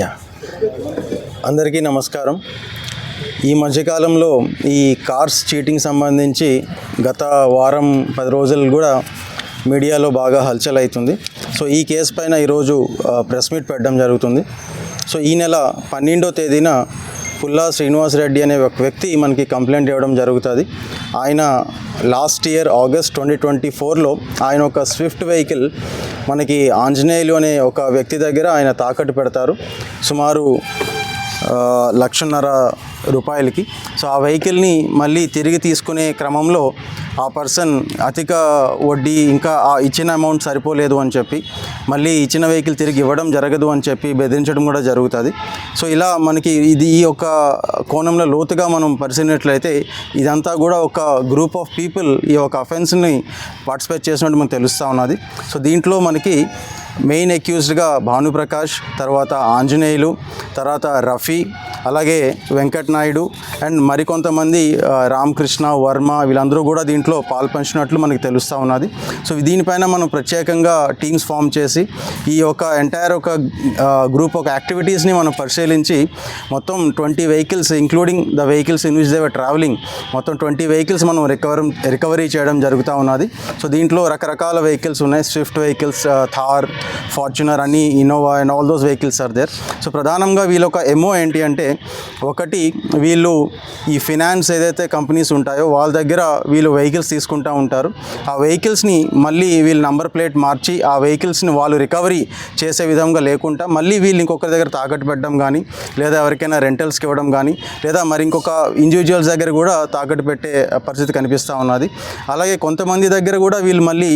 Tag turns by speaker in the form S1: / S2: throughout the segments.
S1: Yeah అందరికీ నమస్కారం. ఈ మధ్యకాలంలో ఈ కార్స్ చీటింగ్ సంబంధించి గత వారం పది రోజులు కూడా మీడియాలో బాగా హల్చల్ అవుతుంది. సో ఈ కేసు పైన ఈరోజు ప్రెస్ మీట్ పెట్టడం జరుగుతుంది. సో ఈ నెల పన్నెండో తేదీన పుల్లా శ్రీనివాస్ రెడ్డి అనే ఒక వ్యక్తి మనకి కంప్లైంట్ ఇవ్వడం జరుగుతుంది. ఆయన last year August twenty twenty ఫోర్లో ఆయన ఒక స్విఫ్ట్ వెహికల్ మనకి ఆంజనేయులు అనే ఒక వ్యక్తి దగ్గర ఆయన తాకట్టు పెడతారు. సుమారు లక్షన్నర రూపాయలకి. సో ఆ వెహికల్ని మళ్ళీ తిరిగి తీసుకునే క్రమంలో ఆ పర్సన్ అధిక వడ్డీ ఇంకా ఆ ఇచ్చిన అమౌంట్ సరిపోలేదు అని చెప్పి మళ్ళీ ఇచ్చిన వెహికల్ తిరిగి ఇవ్వడం జరగదు అని చెప్పి బెదిరించడం కూడా జరుగుతుంది. సో ఇలా మనకి ఇది ఈ యొక్క కోణంలో లోతుగా మనం పరిశీలినట్లయితే ఇదంతా కూడా ఒక గ్రూప్ ఆఫ్ పీపుల్ ఈ యొక్క అఫెన్స్ని పార్టిసిపేట్ చేసినట్టు మనకు తెలుస్తూ ఉన్నది. సో దీంట్లో మనకి మెయిన్ అక్యూజ్డ్గా భానుప్రకాష్ తర్వాత ఆంజనేయులు తర్వాత రఫీ అలాగే వెంకట్ నాయుడు అండ్ మరికొంతమంది రామకృష్ణ వర్మ వీళ్ళందరూ కూడా దీంట్లో పాల్పంచినట్లు మనకి తెలుస్తూ ఉన్నది. సో దీనిపైన మనం ప్రత్యేకంగా టీమ్స్ ఫామ్ చేసి ఈ యొక్క ఎంటైర్ ఒక గ్రూప్ ఒక యాక్టివిటీస్ని మనం పరిశీలించి మొత్తం twenty vehicles including the vehicles in which they are travelling మొత్తం ట్వంటీ వెహికల్స్ మనం రికవర్ రికవరీ చేయడం జరుగుతూ ఉన్నది. సో దీంట్లో రకరకాల వెహికల్స్ ఉన్నాయి. స్విఫ్ట్ వెహికల్స్ థార్ ఫార్చునర్ అని Innova and all those vehicles are there. So ప్రధానంగా వీళ్ళొక ఎమో ఏంటి అంటే ఒకటి వీళ్ళు ఈ ఫినాన్స్ ఏదైతే కంపెనీస్ ఉంటాయో వాళ్ళ దగ్గర వీళ్ళు వెహికల్స్ తీసుకుంటూ ఉంటారు. ఆ వెహికల్స్ని మళ్ళీ వీళ్ళు నంబర్ ప్లేట్ మార్చి ఆ వెహికల్స్ని వాళ్ళు రికవరీ చేసే విధంగా లేకుండా మళ్ళీ వీళ్ళు ఇంకొకరి దగ్గర తాకట్టు పెట్టడం కానీ లేదా ఎవరికైనా రెంటల్స్కి ఇవ్వడం కానీ లేదా మరి ఇంకొక ఇండివిజువల్స్ దగ్గర కూడా తాకట్టు పెట్టే పరిస్థితి కనిపిస్తూ ఉన్నది. అలాగే కొంతమంది దగ్గర కూడా వీళ్ళు మళ్ళీ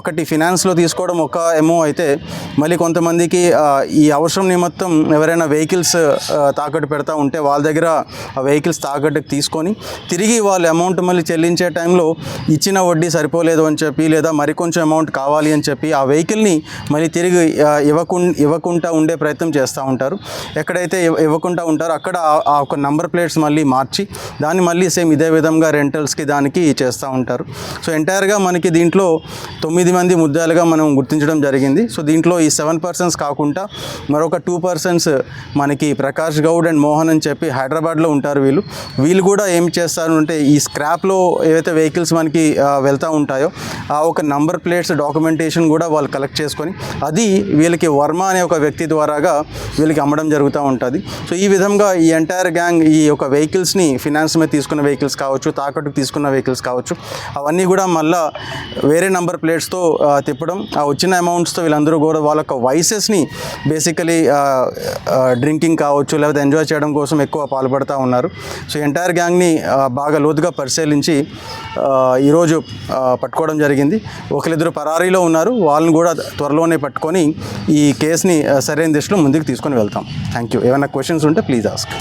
S1: ఒకటి ఫినాన్స్లో తీసుకోవడం ఒక ఎమో అయితే మళ్ళీ కొంతమందికి ఈ అవసరం నిమిత్తం ఎవరైనా వెహికల్స్ తాకట్టు పెడతా ఉంటే వాళ్ళ దగ్గర ఆ వెహికల్స్ తాకట్టుకు తీసుకొని తిరిగి వాళ్ళ అమౌంట్ మళ్ళీ చెల్లించే టైంలో ఇచ్చిన వడ్డీ సరిపోలేదు అని చెప్పి లేదా మరికొంచెం అమౌంట్ కావాలి అని చెప్పి ఆ వెహికల్ని మళ్ళీ తిరిగి ఇవ్వకుం ఇవ్వకు ఇవ్వకుండా ఉండే ప్రయత్నం చేస్తూ ఉంటారు. ఎక్కడైతే ఇవ్వకుండా ఉంటారో అక్కడ ఆ- ఆ ఒక నంబర్ ప్లేట్స్ మళ్ళీ మార్చి దాన్ని మళ్ళీ సేమ్ ఇదే విధంగా రెంటల్స్కి దానికి చేస్తూ ఉంటారు. సో ఎంటైర్గా మనకి దీంట్లో తొమ్మిది మంది ముద్దాలుగా మనం గుర్తించడం జరిగింది. సో దీంట్లో ఈ సెవెన్ పర్సన్స్ కాకుండా మరొక టూ పర్సన్స్ మనకి ప్రకాష్ గౌడ్ అండ్ మోహన్ అని చెప్పి హైదరాబాద్లో ఉంటారు వీళ్ళు. వీళ్ళు కూడా ఏం చేస్తారు అంటే ఈ స్క్రాప్లో ఏవైతే వెహికల్స్ మనకి వెళ్తూ ఉంటాయో ఆ ఒక నంబర్ ప్లేట్స్ డాక్యుమెంటేషన్ కూడా వాళ్ళు కలెక్ట్ చేసుకొని అది వీళ్ళకి వర్మ అనే ఒక వ్యక్తి ద్వారాగా వీళ్ళకి అమ్మడం జరుగుతూ ఉంటుంది. సో ఈ విధంగా ఈ ఎంటైర్ గ్యాంగ్ ఈ యొక్క వెహికల్స్ని ఫినాన్స్ మీద తీసుకున్న వెహికల్స్ కావచ్చు తాకట్టుకు తీసుకున్న వెహికల్స్ కావచ్చు అవన్నీ కూడా మళ్ళా వేరే నంబర్ ప్లేట్స్తో తిప్పడం ఆ వచ్చిన అమౌంట్స్తో వీళ్ళందరూ కూడా వాళ్ళ యొక్క వయసెస్ని బేసికలీ డ్రింకింగ్ కావచ్చు లేకపోతే ఎంజాయ్ చేయడం కోసం ఎక్కువ పాల్పడుతూ ఉన్నారు. సో ఎంటైర్ గ్యాంగ్ని బాగా లోతుగా పరిశీలించి ఈరోజు పట్టుకోవడం జరిగింది. ఒకరిద్దరు పరారీలో ఉన్నారు. వాళ్ళని కూడా త్వరలోనే పట్టుకొని ఈ కేసుని సరైన దిశలో ముందుకు తీసుకొని వెళ్తాం. థ్యాంక్ యూ ఏమైనా క్వశ్చన్స్ ఉంటే ప్లీజ్ ఆస్క్